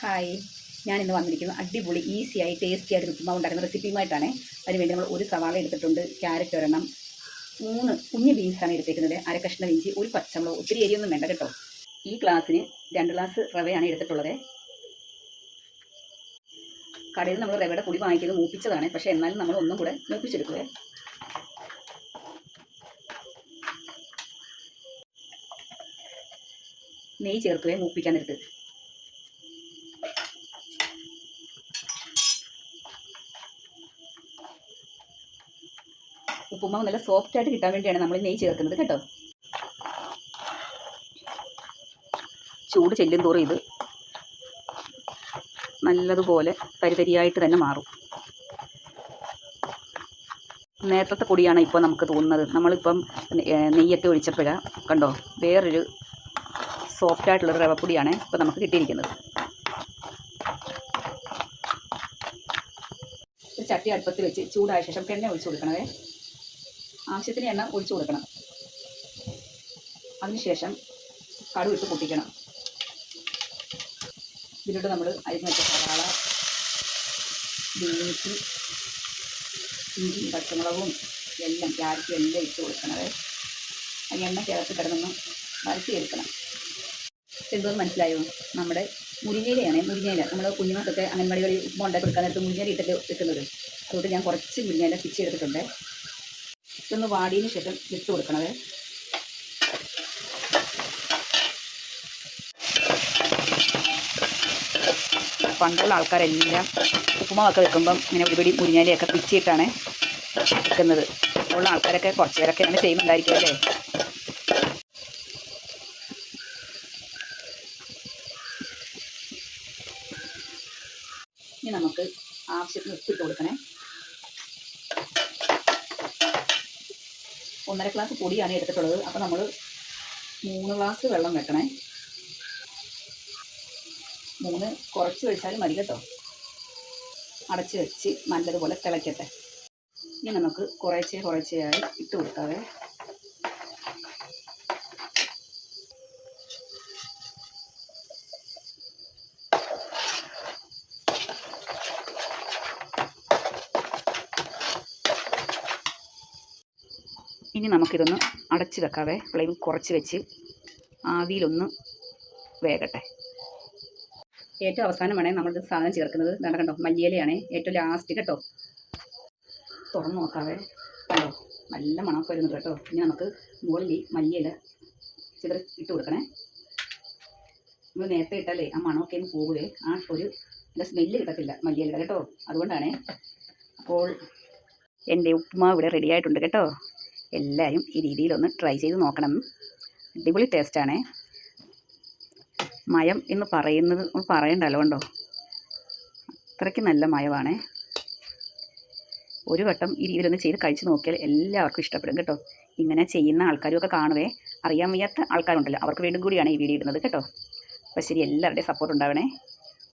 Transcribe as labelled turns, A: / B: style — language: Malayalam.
A: ഹായ്. ഞാൻ ഇന്ന് വന്നിരിക്കുന്നത് അടിപൊളി ഈസി ആയി ടേസ്റ്റി ആയിട്ട് ഉപ്പുമാവ് ഉണ്ടാക്കുന്ന റെസിപ്പിയുമായിട്ടാണ് അതിനുവേണ്ടി നമ്മൾ ഒരു സവാള എടുത്തിട്ടുണ്ട് ക്യാരറ്റ് ഒരെണ്ണം മൂന്ന് കുഞ്ഞു ബീൻസാണ് എടുത്തേക്കുന്നത് അര കഷ്ണം ഇഞ്ചി ഒരു പച്ചമുളക് ഒത്തിരി എരിയൊന്നും വേണ്ട കേട്ടോ. ഈ ഗ്ലാസ്സിന് രണ്ട് ഗ്ലാസ് റവയാണ് എടുത്തിട്ടുള്ളത്. കടയിൽ നമ്മൾ റവയുടെ പൊടി വാങ്ങിക്കുന്നത് മൂപ്പിച്ചതാണ് പക്ഷേ എന്നാലും നമ്മൾ ഒന്നും കൂടെ മൂപ്പിച്ചെടുക്കുവേ നെയ്യ് ചേർക്കുകയും മൂപ്പിക്കാൻ നേരത്ത് ഉപ്പുമാവ് നല്ല സോഫ്റ്റ് ആയിട്ട് കിട്ടാൻ വേണ്ടിയാണ് നമ്മൾ നെയ്യ് ചേർക്കുന്നത് കേട്ടോ. ചൂട് ചെല്ലും തോറും ഇത് നല്ലതുപോലെ തരിതരിയായിട്ട് തന്നെ മാറും. നേരത്തെ പൊടിയാണ് ഇപ്പോൾ നമുക്ക് തോന്നുന്നത്. നമ്മളിപ്പം നെയ്യൊക്കെ ഒഴിച്ചപ്പോഴാണ് കണ്ടോ? വേറൊരു സോഫ്റ്റ് ആയിട്ടുള്ള റവപ്പൊടിയാണ് ഇപ്പോൾ നമുക്ക് കിട്ടിയിരിക്കുന്നത്. ഒരു ചട്ടി അടുപ്പത്ത് വെച്ച് ചൂടായ ശേഷം എണ്ണ ഒഴിച്ചു കൊടുക്കണമേ. ആവശ്യത്തിന് എണ്ണ ഒഴിച്ചു കൊടുക്കണം. അതിനുശേഷം കടുക് ഇട്ട് പൊട്ടിക്കണം. ഇതിലോട്ട് നമ്മൾ അരിഞ്ഞ് വെച്ച സവാള ബീൻസും ഇഞ്ചി പച്ചമുളകും എല്ലാം ക്യാരറ്റും എല്ലാം ഇട്ട് കൊടുക്കണത്. ആ എണ്ണ ചേർത്ത് കിടന്നൊന്ന് വരട്ടിയെടുക്കണം എന്തോന്ന് മനസ്സിലായോ? നമ്മുടെ മുരിങ്ങയിലയാണ് മുരിങ്ങയില. നമ്മൾ കുഞ്ഞുങ്ങൾക്കൊക്കെ അംഗൻവാടികളിൽ ഉണ്ടാക്കി കൊടുക്കാൻ നേരത്ത് മുരിങ്ങയില ഇട്ടിട്ട് വെക്കുന്നത്. അതുകൊണ്ട് ഞാൻ കുറച്ച് മുരിങ്ങയില പിച്ചെടുത്തിട്ടുണ്ട് ഇതൊന്ന് വാടിയതിന് ശേഷം ഇട്ട് കൊടുക്കണത് പണ്ടുള്ള ആൾക്കാരെല്ലാം ഉപ്പുമാവൊക്കെ വെക്കുമ്പം ഇങ്ങനെ ഒരുപടി മുരിഞ്ഞാലിയൊക്കെ പിച്ചിയിട്ടാണ് വെക്കുന്നത്. ഉള്ള ആൾക്കാരൊക്കെ കുറച്ച് പേരൊക്കെ അങ്ങനെ ചെയ്യുന്നുണ്ടായിരിക്കും അല്ലേ? ഇനി നമുക്ക് ആവശ്യത്തിന് ഉപ്പിട്ട് കൊടുക്കണേ. ഒന്നര ഗ്ലാസ് പൊടിയാണ് എടുത്തിട്ടുള്ളത്. അപ്പോൾ നമ്മൾ മൂന്ന് ഗ്ലാസ് വെള്ളം വെക്കണേ. മൂന്ന് കുറച്ച് ഒഴിച്ചാലും മതി കേട്ടോ. അടച്ച് വെച്ച് നല്ലതുപോലെ തിളയ്ക്കട്ടെ ഇനി നമുക്ക് കുറേശ്ശെ കുറേശ്ശെയായി ഇട്ട് കൊടുക്കാവേ. ഇനി നമുക്കിതൊന്ന് അടച്ച് വെക്കാവേ. ഫ്ലെയിം കുറച്ച് വെച്ച് ആവിയിലൊന്ന് വേകട്ടെ. ഏറ്റവും അവസാനമാണ് നമ്മളിത് സാധനം ചേർക്കുന്നത്. ഇതാണ് കണ്ടോ മല്ലിയിലയാണ് ഏറ്റവും ലാസ്റ്റ് കേട്ടോ. തുറന്ന് നോക്കാവേ. കണ്ടോ നല്ല മണമൊക്കെ വരുന്നുണ്ട് കേട്ടോ. ഇനി നമുക്ക് മുകളിൽ മല്ലിയില ചിതറി ഇട്ട് കൊടുക്കണേ. നമ്മൾ നേരത്തെ ഇട്ടാലേ ആ മണമൊക്കെ ഒന്ന് പോകുവേ ആ ഒരു നല്ല സ്മെല്ല് കിട്ടത്തില്ല മല്ലിയില കേട്ടോ. അതുകൊണ്ടാണേ അപ്പോൾ എന്റെ ഉപ്പുമാവ് ഇവിടെ റെഡി ആയിട്ടുണ്ട് കേട്ടോ. എല്ലാവരും ഈ രീതിയിലൊന്ന് ട്രൈ ചെയ്ത് നോക്കണം. അടിപൊളി ടേസ്റ്റാണേ മയം എന്ന് പറയുന്നത് പറയണ്ടല്ലോ ഉണ്ടോ അത്രയ്ക്ക് നല്ല മയമാണേ. ഒരു വട്ടം ഈ രീതിയിലൊന്ന് ചെയ്ത് കഴിച്ച് നോക്കിയാൽ എല്ലാവർക്കും ഇഷ്ടപ്പെടും കേട്ടോ. ഇങ്ങനെ ചെയ്യുന്ന ആൾക്കാരുമൊക്കെ കാണുവേ. അറിയാൻ വയ്യാത്ത ആൾക്കാരുണ്ടല്ലോ. അവർക്ക് വീണ്ടും കൂടിയാണ് ഈ വീഡിയോ ഇടുന്നത് കേട്ടോ. അപ്പോൾ ശരി എല്ലാവരുടെയും സപ്പോർട്ട് ഉണ്ടാവണേ.